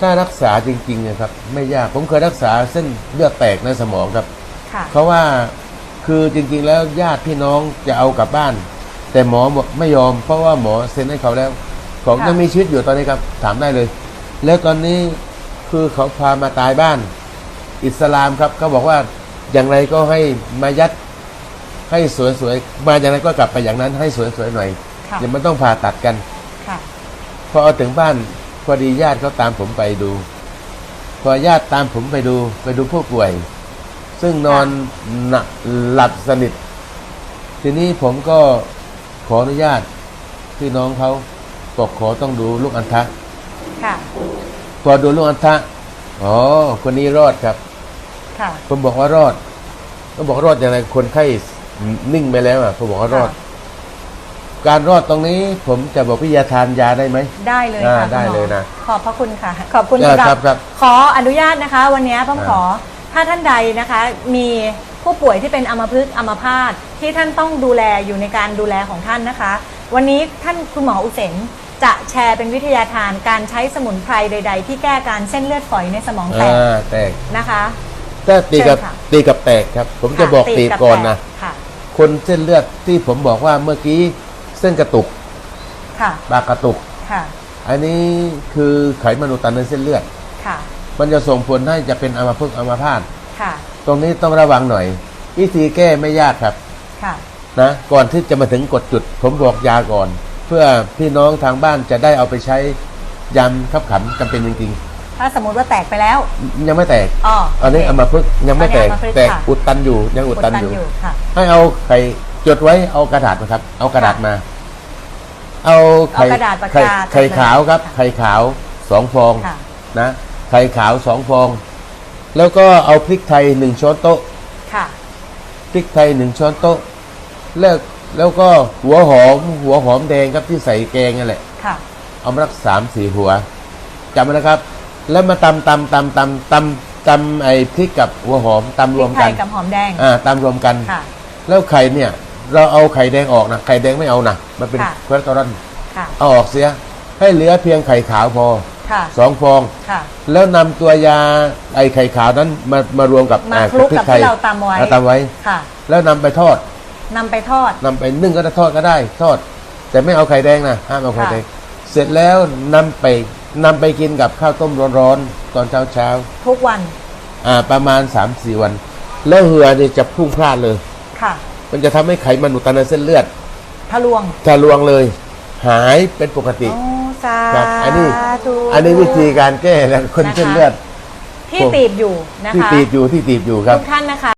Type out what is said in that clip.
ถ้ารักษาจริงๆนะครับไม่ยากผมเคยรักษาเส้นเลือดแตกในสมองครับ ค่ะ เพราะว่าคือจริงๆแล้วญาติพี่น้องจะเอากลับบ้าน แต่หมอบอกไม่ยอม เพราะว่าหมอเซ็นให้เขาแล้วเขาค่ะ ยังมีชีวิตอยู่ตอนนี้ครับถามได้เลย แล้วตอนนี้คือเขาพามาตายบ้าน อิสลามครับเขาบอกว่าอย่างไรก็ให้มายัดให้สวยๆมาอย่างไรก็กลับไปอย่างนั้นให้สวยๆหน่อยค่ะ อย่ามันต้องผ่าตัดกัน ค่ะ พอเอาถึงบ้าน พอดีญาติเขาตามผมไปดู พอญาติตามผมไปดู ไปดูผู้ป่วย ซึ่งนอนหนักหลับสนิท ทีนี้ผมก็ขออนุญาตพี่น้องเขาบอกขอต้องดูลูกอันทะค่ะ พอดูลูกอันทะอ๋อคนนี้รอดครับ ค่ะผมบอกว่ารอดก็บอกรอดอย่างไรคนไข้นิ่งไปแล้วอะผมบอกว่ารอด การรอดตรงนี้ผมจะบอกวิทยาทานยาได้ไหม ได้เลยอ่าค่ะได้คุณหมอเลยนะขอบพระคุณค่ะ ขอบคุณเออสำหครับครับขออนุญาตนะคะ วันนี้ผมอ่า ขอถ้าท่านใดนะคะ มีผู้ป่วยที่เป็นอัมพฤกษ์อัมพาตที่ท่านต้องดูแลอยู่ในการดูแลของท่านนะคะ วันนี้ท่านคุณหมออุเสนจะแชร์เป็นวิทยาทานการใช้สมุนไพรใด ๆ ที่แก้การเส้นเลือดฝอยในสมองแตกอ่าแตกนะคะ ถ้าตีกับเชิญค่ะ ตีกับแตกครับ ผมจะค่บอกตีบก่อนนะแตค่ะ คนเส้นเลือดที่ผมบอกว่าเมื่อกี้ เส้นกระตุกค่ะปากกระตุก ค่ะ อันนี้คือไขมันอุดตันในเส้นเลือด ค่ะ มันจะส่งผลให้จะเป็นอัมพฤกษ์อัมพาตค่ะ ตรงนี้ต้องระวังหน่อย วิธีแก้ไม่ยากครับ ค่ะ นะ ก่อนที่จะมาถึงกดจุด ผมบอกยาก่อน เพื่อพี่น้องทางบ้านจะได้เอาไปใช้ยำขับขันจำเป็นจริงถ้าสมมติว่าแตกไปแล้ว ๆ ยังไม่แตก อ๋ออันนี้โเคอัมพฤกษ์ยังไม่แตกอัมพฤกษ์แตกค่ะ อุดตันอยู่ยังอุดตันอยู่ ค่ะ ให้เอาไข่ จดไว้เอากระดาษนะครับ เอากระดาษมา เอาไข่เอากระดาษปากไข่กาไข่ขาวครับค่ะไข่ขาวสองฟองค่ะ นะ ไข่ขาวสองฟอง แล้วก็เอาพริกไทยหนึ่งช้อนโต๊ะ ค่ะ พริกไทยหนึ่งช้อนโต๊ะ แล้วแล้วก็หัวหอมหัวหอมแดงครับที่ใส่แกงนั่นแหละ ค่ะ เอามารักสามสี่หัวจำไว้นะครับ แล้วมาตำตำตำตำตำตำไอ้พริกกับหัวหอมตำรวมพริกัไทนยกับหอมแดง อ่าตำรวมกัน ค่ะ แล้วไข่เนี่ย เราเอาไข่แดงออกนะไข่แดงไม่เอานะมันเป็นค่ะคอเลสเตอรอลค่ะ เอาออกเสีย ให้เหลือเพียงไข่ขาวพอค่ะสองฟอง ค่ะ แล้วนำตัวยาไอ้ไข่ขาวนั้นมามารวมกับมาอ่คลุกพริกับไทยที่เราตำไว้เอาตำไว้ ค่ะแล้วนำไปทอดนำไปทอด นำไปนึ่งก็ได้ทอดก็ได้ ทอด แต่ไม่เอาไข่แดงนะห้ามเอาไข่ค่ะ แดงเสร็จแล้วนำไปนำไปกินกับข้าวต้มร้อนๆตอนเช้าเช้าทุกวันๆอ่าประมาณ3าสี่วัน แล้วเหือเนี่ยจะพุ่งพลาดเลย ค่ะ มันจะทำให้ไขมันอุดตันในเส้นเลือดทะลวงทะลวงเลย หายเป็นปกติโอ้สาครับอันนี้ธุอันนี้วิธีการแก้แล้วคนนะคะเส้นเลือดที่ตีบอยู่นะที่คะตีบอยู่ที่ตีบอยู่ครับทุกท่านนะคะ